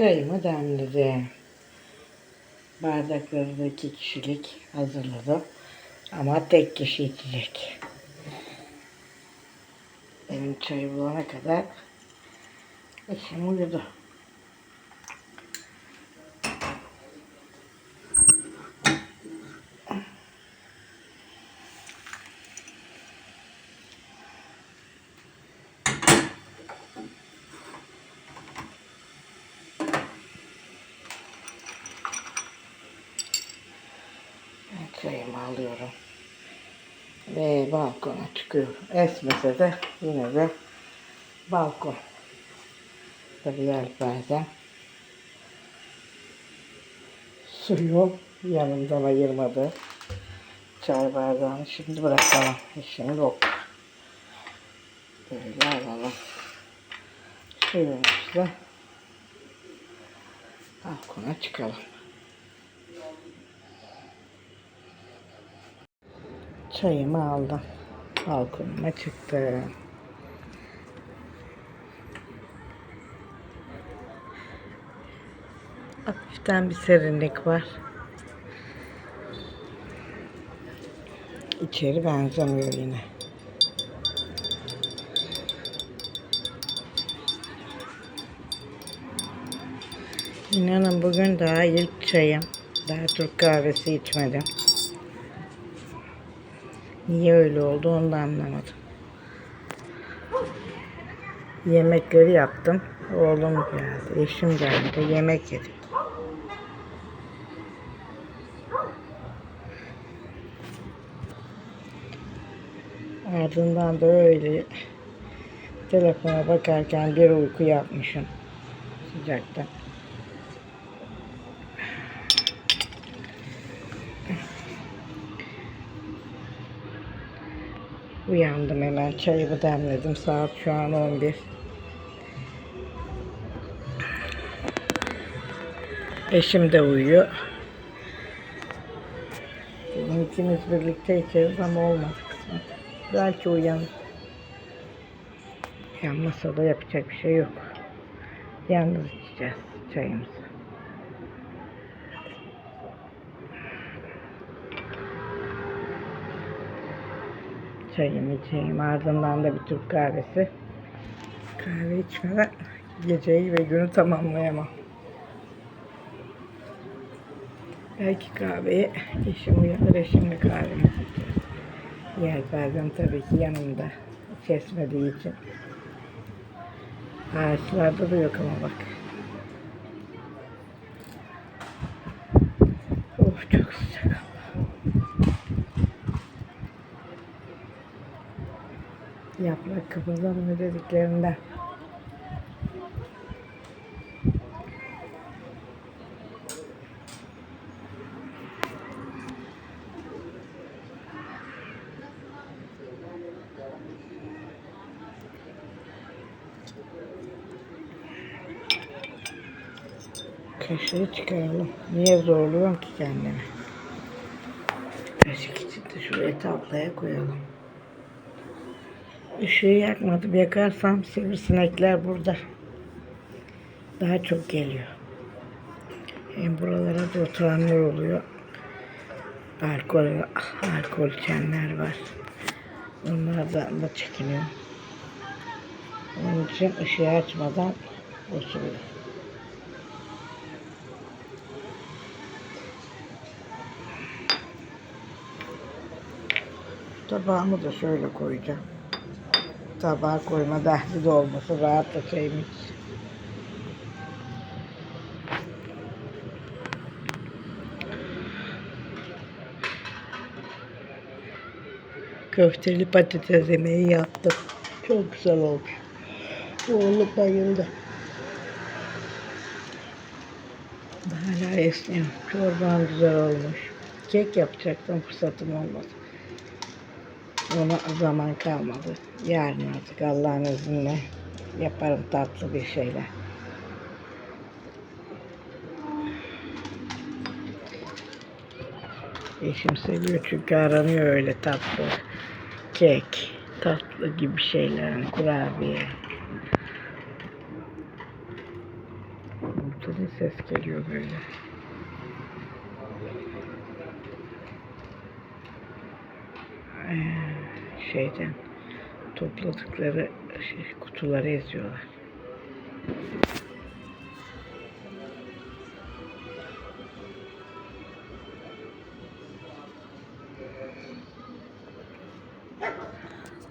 Çayımı demledim. Bardakları da iki kişilik hazırladım. Ama tek kişi içecek. Benim çayı bulana kadar eşim uyudu. Ben çayımı alıyorum. Ve balkona çıkıyorum. Esmese de yine de balkon. Tabii yelpaze. Suyu yanımdan ayırmadı. Çay bardağını şimdi bırakalım. İşim yok. Böyle alalım. Suyumuzla balkona çıkalım. Çayımı aldım. Balkonuma çıktım. Hafiften bir serinlik var. İçeri benzemiyor yine. İnanın bugün daha ilk çayım. Daha Türk kahvesi içmedim. Niye öyle oldu onu da anlamadım. Yemekleri yaptım. Oğlum geldi, eşim geldi. Yemek yedik. Ardından da öyle telefona bakarken bir uyku yapmışım sıcaktan. Uyandım hemen çayımı demledim. Saat şu an 11. Eşim de uyuyor. Bugün ikimiz birlikte içeriz ama olmadı kısmet. Belki uyanır. Yanmasa da yapacak bir şey yok. Yalnız içeceğiz çayımızı. Çayımı içeyim. Ardından da bir Türk kahvesi. Kahve içmeden geceyi ve günü tamamlayamam. Belki kahveye eşim uyanır, eşimle kahvemizi içeriz. Yelpazem tabii ki yanımda. Kesmediği için. Ağaçlarda da yok ama bak. Of çok sıcak. Yaprak kıpırdamıyor dediklerinde. Kaşığı çıkaralım. Niye zorluyorum ki kendimi? Kaşık için de şuraya tablaya koyalım. Işığı yakmadım. Yakarsam sivrisinekler burada. Daha çok geliyor. Hem buralara da oturanlar oluyor. Alkol, alkol içenler var. Onlardan da çekiniyor. Onun için ışığı açmadan oturuyor. Tabağımı da şöyle koyacağım. Tabağa koyma dahli de olması rahat da çayım iç. Köfteli patates yemeği yaptım. Çok güzel olmuş. Oğlum bayıldı. Hala esniyor. Çorban güzel olmuş. Kek yapacaktım fırsatım olmadı. Ona zaman kalmadı. Yarın artık Allah'ın izniyle yaparım tatlı bir şeyler. Eşim seviyor çünkü aranıyor öyle tatlı. Kek, tatlı gibi şeyler, kurabiye. Senin ses geliyor böyle. Ee, şeyden topladıkları şey, kutuları eziyorlar.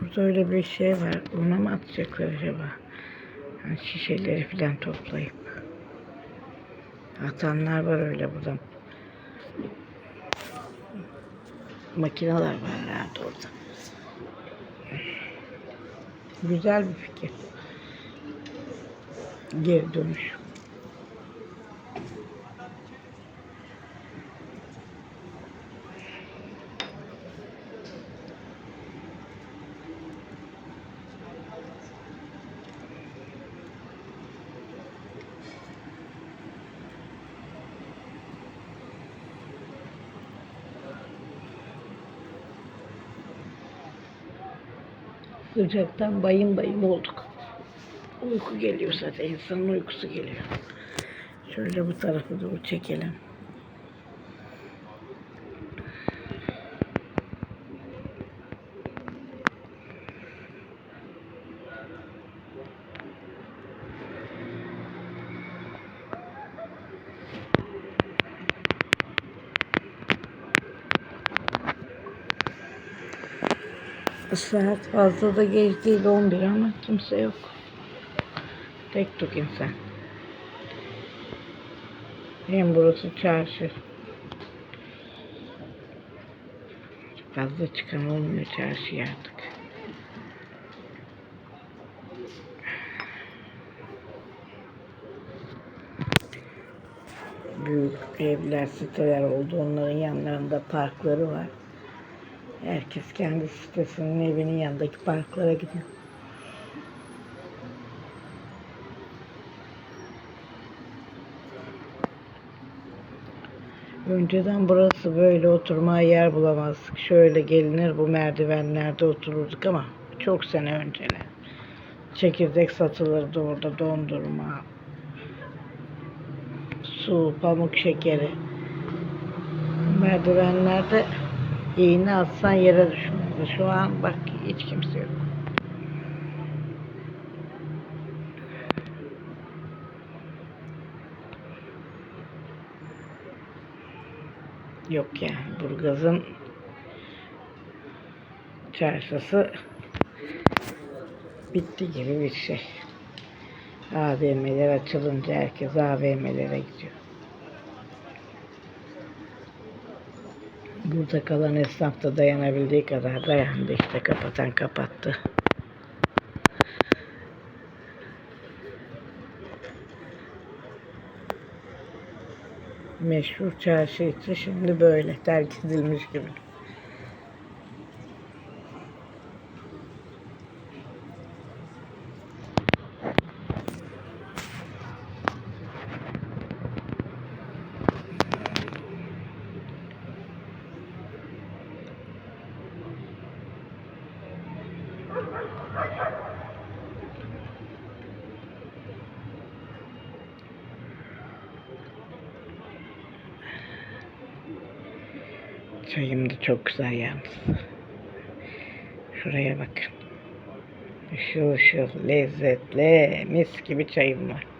Burada öyle bir şey var. Ona mı atacaklar acaba? Yani şişeleri falan toplayıp. Atanlar var öyle buradan. Makineler var herhalde orada. Güzel bir fikir. Geri dönüş. Sıcaktan bayım bayım olduk. Uyku geliyor zaten. insanın uykusu geliyor. Şöyle bu tarafı doğru çekelim. Saat fazla da geç değil 11 ama kimse yok. Tek tük insan. Hem burası çarşı. Fazla çıkan olmuyor çarşıya artık. Büyük evler, siteler oldu. Onların yanlarında parkları var. Herkes kendi sitesinin evinin yanındaki parklara gidiyor. Önceden burası böyle oturmaya yer bulamazdık. Şöyle gelinir bu merdivenlerde otururduk ama çok sene önceler. Çekirdek satılırdı orada dondurma, su, pamuk şekeri. Merdivenlerde iğne atsan yere düşmezdi. Şu an bak hiç kimse yok. Yok yani Burgaz'ın çarşısı bitti gibi bir şey. AVM'ler açılınca herkes AVM'lere gidiyor. Burada kalan esnaf da dayanabildiği kadar dayandı işte kapatan kapattı. Meşhur çarşı içi şimdi böyle terk edilmiş gibi. Çayım da çok güzel yalnız. Şuraya bakın. Işıl ışıl, lezzetli, mis gibi çayım var.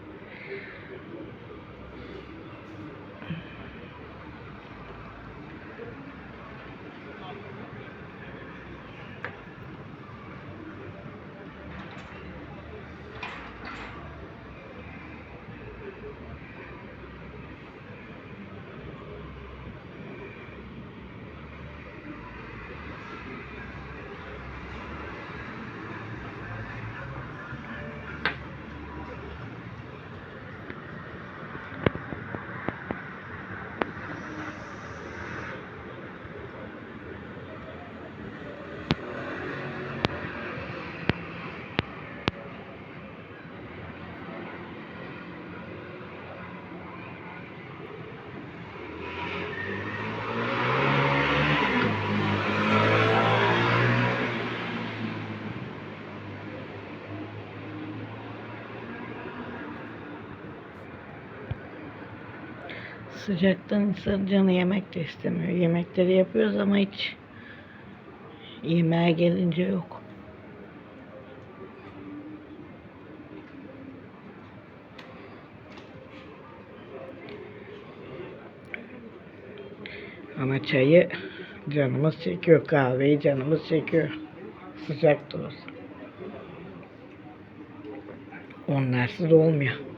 Sıcaktan insan canı yemek de istemiyor. Yemekleri yapıyoruz ama hiç yemeğe gelince yok. Ama çayı canımız çekiyor, kahveyi canımız çekiyor. Sıcak da olsa. Onlarsız olmuyor.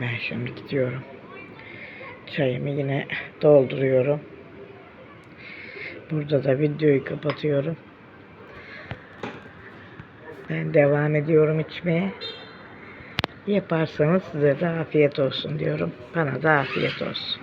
Ben şimdi gidiyorum. Çayımı yine dolduruyorum. Burada da videoyu kapatıyorum. Ben devam ediyorum içmeye. Yaparsanız size de afiyet olsun diyorum. Bana da afiyet olsun.